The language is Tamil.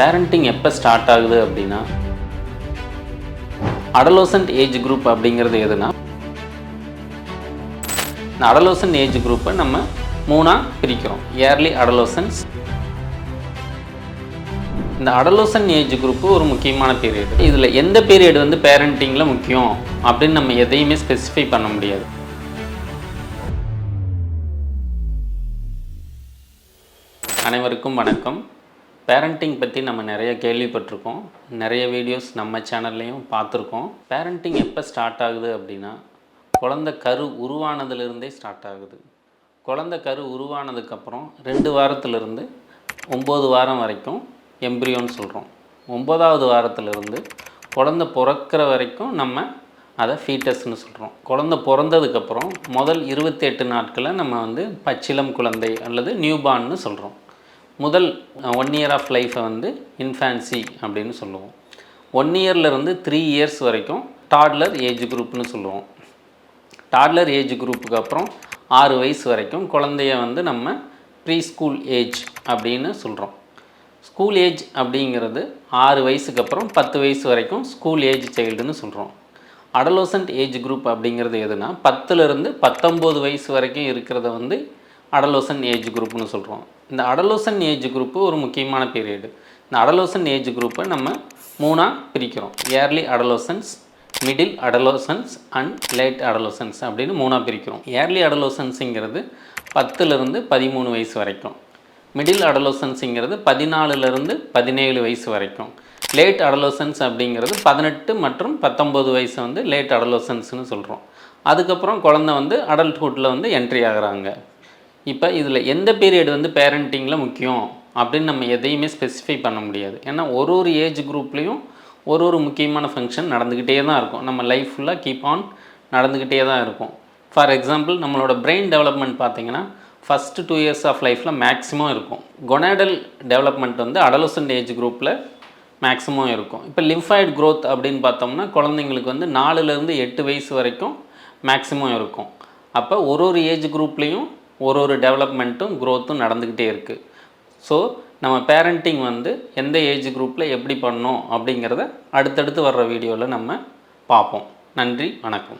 பேரண்டிங் எப்போ ஸ்டார்ட் ஆகுது அப்படின்னா அடலோசன்ட் ஏஜ் குரூப் அப்படிங்கிறது எதுனா அடலோசன்ட் ஏஜ் குரூப்பை நம்ம மூணாக பிரிக்கிறோம். இயர்லி அடலோசன்ஸ் இந்த அடலோசன் ஏஜ் குரூப்பு ஒரு முக்கியமான பீரியட் இதில் எந்த பீரியட் வந்து பேரண்டிங்கில் முக்கியம் அப்படின்னு நம்ம எதையுமே ஸ்பெசிஃபை பண்ண முடியாது. அனைவருக்கும் வணக்கம். பேரண்டிங் பற்றி நம்ம நிறைய கேள்விப்பட்டிருக்கோம். நிறைய வீடியோஸ் நம்ம சேனல்லையும் பார்த்துருக்கோம். பேரண்டிங் எப்போ ஸ்டார்ட் ஆகுது அப்படின்னா குழந்த கரு உருவானதுலேருந்தே ஸ்டார்ட் ஆகுது. குழந்த கரு உருவானதுக்கப்புறம் ரெண்டு வாரத்துலேருந்து ஒம்பது வாரம் வரைக்கும் எம்ப்ரியோன்னு சொல்கிறோம் ஒம்பதாவது வாரத்துலேருந்து குழந்த பிறக்கிற வரைக்கும் நம்ம அதை ஃபீட்டஸ்னு சொல்கிறோம் குழந்த பிறந்ததுக்கப்புறம் முதல் இருபத்தெட்டு நாட்களை நம்ம வந்து பச்சிலம் குழந்தை அல்லது நியூபார்ன்னு சொல்கிறோம் முதல் ஒன் இயர் ஆஃப் லைஃப்பை வந்து இன்ஃபேன்சி அப்படின்னு சொல்லுவோம். ஒன் இயர்லேருந்து த்ரீ இயர்ஸ் வரைக்கும் டாட்லர் ஏஜ் குரூப்னு சொல்லுவோம். டாட்லர் ஏஜ் குரூப்புக்கு அப்புறம் ஆறு வயசு வரைக்கும் குழந்தைய வந்து நம்ம ப்ரீ ஸ்கூல் ஏஜ் அப்படின்னு சொல்கிறோம் ஸ்கூல் ஏஜ் அப்படிங்கிறது ஆறு வயசுக்கு அப்புறம் பத்து வயசு வரைக்கும் ஸ்கூல் ஏஜ் சைல்டுன்னு சொல்கிறோம் அடலோசன்ட் ஏஜ் குரூப் அப்படிங்கிறது எதுனா பத்துலேருந்து பத்தொம்போது வயசு வரைக்கும் இருக்கிறத வந்து அடலோசன் ஏஜ் குரூப்னு சொல்கிறோம் இந்த அடலோசன் ஏஜ் குரூப்பு ஒரு முக்கியமான பீரியடு இந்த அடலோசன் ஏஜ் குரூப்பை நம்ம மூணாக பிரிக்கிறோம். Early adolescence middle adolescence and late adolescence அப்படின்னு மூணாக பிரிக்கிறோம். இயர்லி அடலோசன்ஸுங்கிறது பத்துலேருந்து பதிமூணு வயசு வரைக்கும். மிடில் அடலோசன்ஸுங்கிறது பதினாலுலேருந்து பதினேழு வயசு வரைக்கும். லேட் அடலோசன்ஸ் அப்படிங்கிறது பதினெட்டு மற்றும் பத்தொம்போது வயசு வந்து லேட் அடலோசன்ஸ்னு சொல்கிறோம் அதுக்கப்புறம் குழந்தை வந்து அடல்ட்ஹுட்டில் வந்து என்ட்ரி ஆகிறாங்க. இப்போ இதில் எந்த பீரியட் வந்து பேரண்டிங்கில் முக்கியம் அப்படின்னு நம்ம எதையுமே ஸ்பெசிஃபை பண்ண முடியாது. ஏன்னா ஒரு ஒரு ஏஜ் குரூப்லேயும் ஒரு ஒரு முக்கியமான ஃபங்க்ஷன் நடந்துக்கிட்டே தான் இருக்கும். நம்ம லைஃப் ஃபுல்லாக கீப் ஆன் நடந்துக்கிட்டே தான் இருக்கும். ஃபார் எக்ஸாம்பிள் நம்மளோட பிரெயின் டெவலப்மெண்ட் பார்த்தீங்கன்னா ஃபஸ்ட்டு டூ இயர்ஸ் ஆஃப் லைஃப்பில் மேக்ஸிமம் இருக்கும். கொனாடல் டெவலப்மெண்ட் வந்து அடலசன்ட் ஏஜ் குரூப்பில் மேக்ஸிமம் இருக்கும். இப்போ லிம்ஃபாய்டு க்ரோத் அப்படின்னு பார்த்தோம்னா குழந்தைங்களுக்கு வந்து நாலுலேருந்து எட்டு வயசு வரைக்கும் மேக்ஸிமம் இருக்கும். அப்போ ஒரு ஒரு ஏஜ் குரூப்லேயும் ஒரு ஒரு டெவலப்மெண்ட்டும் க்ரோத்தும் நடந்துக்கிட்டே இருக்குது ஸோ நம்ம பேரண்டிங் வந்து எந்த ஏஜ் குரூப்பில் எப்படி பண்ணோம் அப்படிங்கிறத அடுத்தடுத்து வர்ற வீடியோவில் நம்ம பார்ப்போம். நன்றி வணக்கம்.